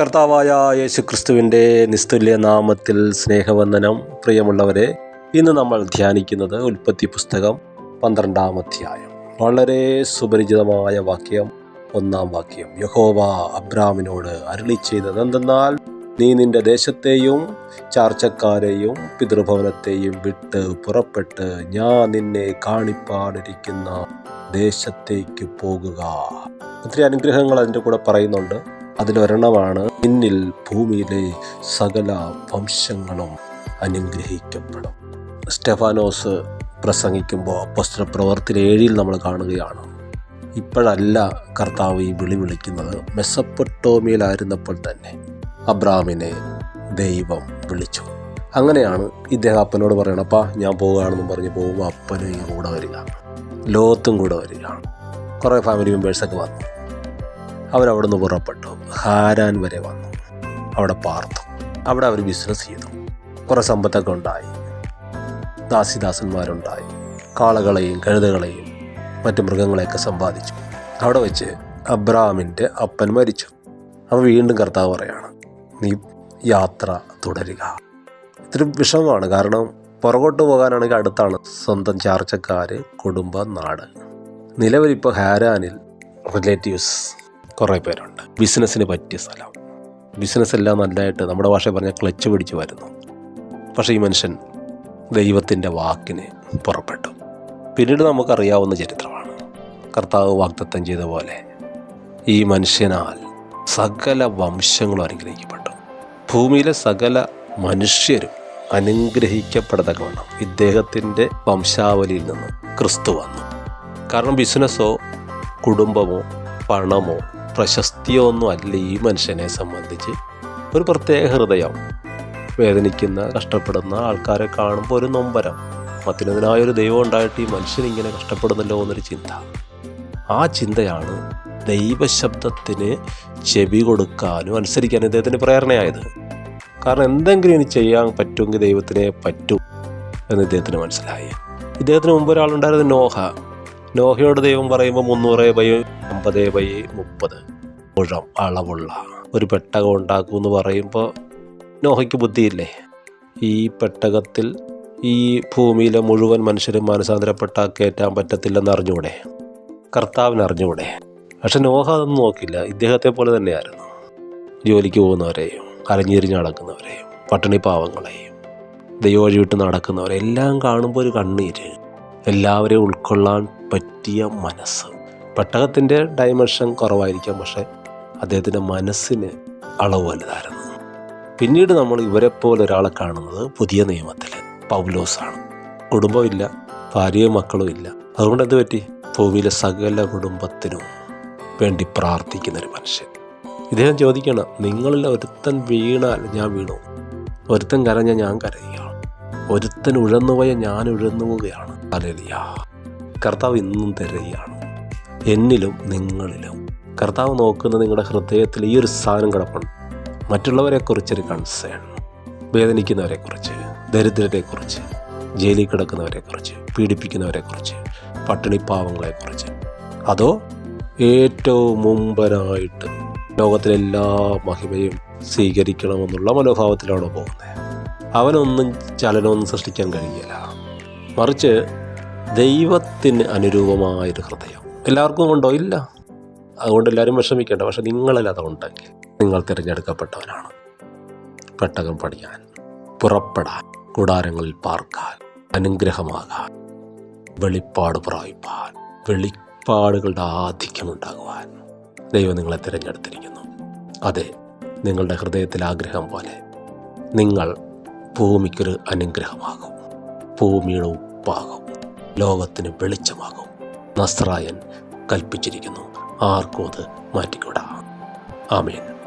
കർത്താവായ യേശു ക്രിസ്തുവിന്റെ നിസ്തുല്യ നാമത്തിൽ സ്നേഹവന്ദനം പ്രിയമുള്ളവരെ ഇന്ന് നമ്മൾ ധ്യാനിക്കുന്നത് ഉൽപ്പത്തി പുസ്തകം പന്ത്രണ്ടാം അധ്യായം. വളരെ സുപരിചിതമായ വാക്യം ഒന്നാം വാക്യം. യഹോവ അബ്രാമിനോട് അരുളി ചെയ്തത് എന്തെന്നാൽ നീ നിന്റെ ദേശത്തെയും ചാർച്ചക്കാരെയും പിതൃഭവനത്തെയും വിട്ട് പുറപ്പെട്ട് ഞാൻ നിന്നെ കാണിപ്പാടിരിക്കുന്ന ദേശത്തേക്ക് പോകുക. ഒത്തിരി അനുഗ്രഹങ്ങൾ അതിന്റെ കൂടെ പറയുന്നുണ്ട്. അതിലൊരെണ്ണമാണ്. നിന്നിൽ ഭൂമിയിലെ സകല വംശങ്ങളും അനുഗ്രഹിക്കപ്പെടും. സ്റ്റെഫാനോസ് പ്രസംഗിക്കുമ്പോൾ അപ്പസ്ത്ര പ്രവർത്തി ഏഴിൽ നമ്മൾ കാണുകയാണ്. ഇപ്പോഴല്ല കർത്താവ് ഈ വിളി വിളിക്കുന്നത്. മെസ്സപ്പൊട്ടോമിയിലായിരുന്നപ്പോൾ തന്നെ അബ്രാമിനെ ദൈവം വിളിച്ചു. അങ്ങനെയാണ് ഇദ്ദേഹം അപ്പനോട് പറയണം അപ്പാ ഞാൻ പോവുകയാണെന്നും പറഞ്ഞ് പോകുമ്പോൾ അപ്പനും കൂടെ വരിക. ലോത്തും കൂടെ വരികയാണ്. കുറേ ഫാമിലി മെമ്പേഴ്സൊക്കെ വന്നു. അവരവിടുന്ന് പുറപ്പെട്ടു. ഹാരാൻ വരെ വന്നു. അവിടെ പാർത്തു. അവിടെ അവർ ബിസിനസ് ചെയ്തു. കുറേ സമ്പത്തൊക്കെ ഉണ്ടായി. ദാസിദാസന്മാരുണ്ടായി. കാളകളെയും കഴുതകളെയും മറ്റു മൃഗങ്ങളെയൊക്കെ സമ്പാദിച്ചു. അവിടെ വെച്ച് അബ്രാമിന്റെ അപ്പൻ മരിച്ചു. അവൻ വീണ്ടും കർത്താവ് പറയാണ് നീ യാത്ര തുടരുക. ഇത്തിരി വിഷമമാണ്. കാരണം പുറകോട്ട് പോകാനാണെങ്കിൽ അടുത്താണ് സ്വന്തം ചാർച്ചക്കാർ കുടുംബ നാട്. നിലവിലിപ്പോൾ ഹാരാനിൽ റിലേറ്റീവ്സ് കുറേ പേരുണ്ട്. ബിസിനസ്സിന് പറ്റിയ സ്ഥലം. ബിസിനസ് എല്ലാം നല്ലതായിട്ട് നമ്മുടെ ഭാഷ പറഞ്ഞാൽ ക്ലച്ച് പിടിച്ച് വരുന്നു. പക്ഷേ ഈ മനുഷ്യൻ ദൈവത്തിന്റെ വാക്കിന് പുറപ്പെട്ടു. പിന്നീട് നമുക്കറിയാവുന്ന ചരിത്രമാണ്. കർത്താവ് വാഗ്ദത്തം ചെയ്ത പോലെ ഈ മനുഷ്യനാൽ സകല വംശങ്ങളും അനുഗ്രഹിക്കപ്പെട്ടു. ഭൂമിയിലെ സകല മനുഷ്യരും അനുഗ്രഹിക്കപ്പെടത്തക്കവണ്ണം ഇദ്ദേഹത്തിന്റെ വംശാവലിയിൽ നിന്ന് ക്രിസ്തു വന്നു. കാരണം ബിസിനസ്സോ കുടുംബമോ പണമോ പ്രശസ്തിയോ ഒന്നും അല്ല ഈ മനുഷ്യനെ സംബന്ധിച്ച്. ഒരു പ്രത്യേക ഹൃദയം. വേദനിക്കുന്ന കഷ്ടപ്പെടുന്ന ആൾക്കാരെ കാണുമ്പോൾ ഒരു നൊമ്പരം. അത്യുന്നതനായ ഒരു ദൈവം ഉണ്ടായിട്ട് ഈ മനുഷ്യൻ ഇങ്ങനെ കഷ്ടപ്പെടുന്നല്ലോ എന്നൊരു ചിന്ത. ആ ചിന്തയാണ് ദൈവശബ്ദത്തിന് ചെവി കൊടുക്കാനും അനുസരിക്കാനും ഇദ്ദേഹത്തിന് പ്രേരണയായത്. കാരണം എന്തെങ്കിലും ഇനി ചെയ്യാൻ പറ്റുമെങ്കിൽ ദൈവത്തിനെ പറ്റും എന്ന് ഇദ്ദേഹത്തിന് മനസ്സിലായി. ഇദ്ദേഹത്തിന് മുമ്പ് ഒരാളുണ്ടായിരുന്നു നോഹ. നോഹയോട് ദൈവം പറയുമ്പോൾ മുന്നൂറ് ബൈ അമ്പത് ബൈ മുപ്പത്. മുഴം അളവുള്ള ഒരു പെട്ടകം ഉണ്ടാക്കും എന്ന് പറയുമ്പോൾ നോഹയ്ക്ക് ബുദ്ധിയില്ലേ? ഈ പെട്ടകത്തിൽ ഈ ഭൂമിയിലെ മുഴുവൻ മനുഷ്യരും മാനസാന്തരപ്പെട്ടാൽ കയറ്റാൻ പറ്റത്തില്ലെന്ന് അറിഞ്ഞൂടെ? കർത്താവിന് അറിഞ്ഞൂടെ? പക്ഷെ നോഹ അതൊന്നും നോക്കില്ല ഇദ്ദേഹത്തെ പോലെ തന്നെയായിരുന്നു. ജോലിക്ക് പോകുന്നവരെയും അരഞ്ഞിരിഞ്ഞ് നടക്കുന്നവരെയും പട്ടിണി പാവങ്ങളെയും ദൈവം വഴി വിട്ട് നടക്കുന്നവരെ എല്ലാം കാണുമ്പോൾ ഒരു കണ്ണീര്. എല്ലാവരെയും ഉൾക്കൊള്ളാൻ പറ്റിയ മനസ്സ്. പെട്ടകത്തിന്റെ ഡൈമെൻഷൻ കുറവായിരിക്കാം പക്ഷേ അദ്ദേഹത്തിന്റെ മനസ്സിന് അളവ് വലുതായിരുന്നു. പിന്നീട് നമ്മൾ ഇവരെ പോലെ ഒരാളെ കാണുന്നത് പുതിയ നിയമത്തിൽ പൗലോസാണ്. കുടുംബമില്ല ഭാര്യയും മക്കളും ഇല്ല. അതുകൊണ്ട് എന്ത് പറ്റി? ഭൂമിയിലെ സകല കുടുംബത്തിനും വേണ്ടി പ്രാർത്ഥിക്കുന്ന ഒരു മനുഷ്യൻ. ഇദ്ദേഹം ചോദിക്കണം നിങ്ങളിൽ ഒരുത്തൻ വീണാൽ ഞാൻ വീണു? ഒരുത്തൻ കരഞ്ഞാൽ ഞാൻ കരയുകയാണ്? ഒരുത്തൻ ഉഴന്നുപോയ ഞാൻ ഉഴന്നു പോവുകയാണ് അലലിയ കർത്താവ് ഇന്നും തിരയാണ് എന്നിലും നിങ്ങളിലും. കർത്താവ് നോക്കുന്ന നിങ്ങളുടെ ഹൃദയത്തിൽ ഈ ഒരു സാധനം കിടപ്പുണ്ട്. മറ്റുള്ളവരെക്കുറിച്ചൊരു കൺസേൺ വേദനിക്കുന്നവരെക്കുറിച്ച് ദരിദ്രരെക്കുറിച്ച് ജയിലിൽ കിടക്കുന്നവരെക്കുറിച്ച് പീഡിപ്പിക്കുന്നവരെക്കുറിച്ച് പട്ടിണിപ്പാവങ്ങളെക്കുറിച്ച് അതോ ഏറ്റവും മുമ്പനായിട്ട് ലോകത്തിലെല്ലാ മഹിമയും സ്വീകരിക്കണമെന്നുള്ള മനോഭാവത്തിലാണ് പോകുന്നത്? അവനൊന്നും ചലനമൊന്നും സൃഷ്ടിക്കാൻ കഴിയില്ല. മറിച്ച് ദൈവത്തിന് അനുരൂപമായൊരു ഹൃദയം. എല്ലാവർക്കും ഉണ്ടോ? ഇല്ല. അതുകൊണ്ട് എല്ലാവരും വിഷമിക്കേണ്ട പക്ഷെ നിങ്ങളിൽ അതുണ്ടെങ്കിൽ നിങ്ങൾ തിരഞ്ഞെടുക്കപ്പെട്ടവനാണ്. പെട്ടകം പണിയാൻ പുറപ്പെടാൻ കൂടാരങ്ങളിൽ പാർക്കാൻ അനുഗ്രഹമാകാൻ വെളിപ്പാട് പ്രാപിപ്പാൻ വെളിപ്പാടുകളുടെ ആധിക്യമുണ്ടാകുവാൻ ദൈവം നിങ്ങളെ തിരഞ്ഞെടുത്തിരിക്കുന്നു. അതെ നിങ്ങളുടെ ഹൃദയത്തിൽ ആഗ്രഹം പോലെ നിങ്ങൾ ഭൂമിക്കൊരു അനുഗ്രഹമാകും. ഭൂമിയുടെ ഉപ്പാകും ലോകത്തിന് വെളിച്ചമാകും. നസ്രായൻ കൽപ്പിച്ചിരിക്കുന്നു. ആർക്കും അത് മാറ്റിക്കൂടാ. ആമേൻ.